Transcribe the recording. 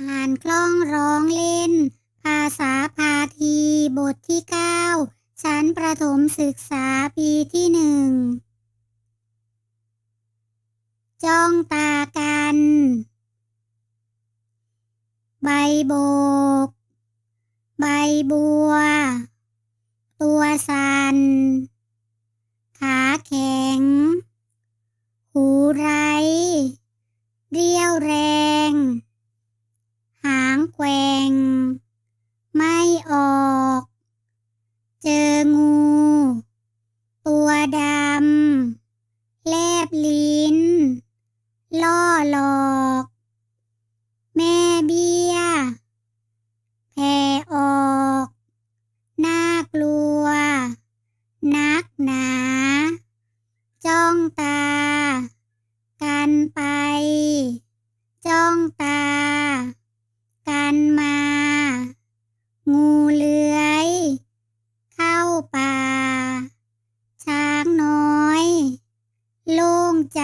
อ่านคล่องร้องเล่น ภาษาพาทีบทที่เก้าชั้นประถมศึกษาปีที่หนึ่ง จ้องตากัน ใบโบก ใบบัว ตัวสัน ขาแข็ง หูไร เรียวแรง หางแกว่ง ไม่ออก เจองู ตัวดำ แลบลิ้น ล่อหลอ ใจ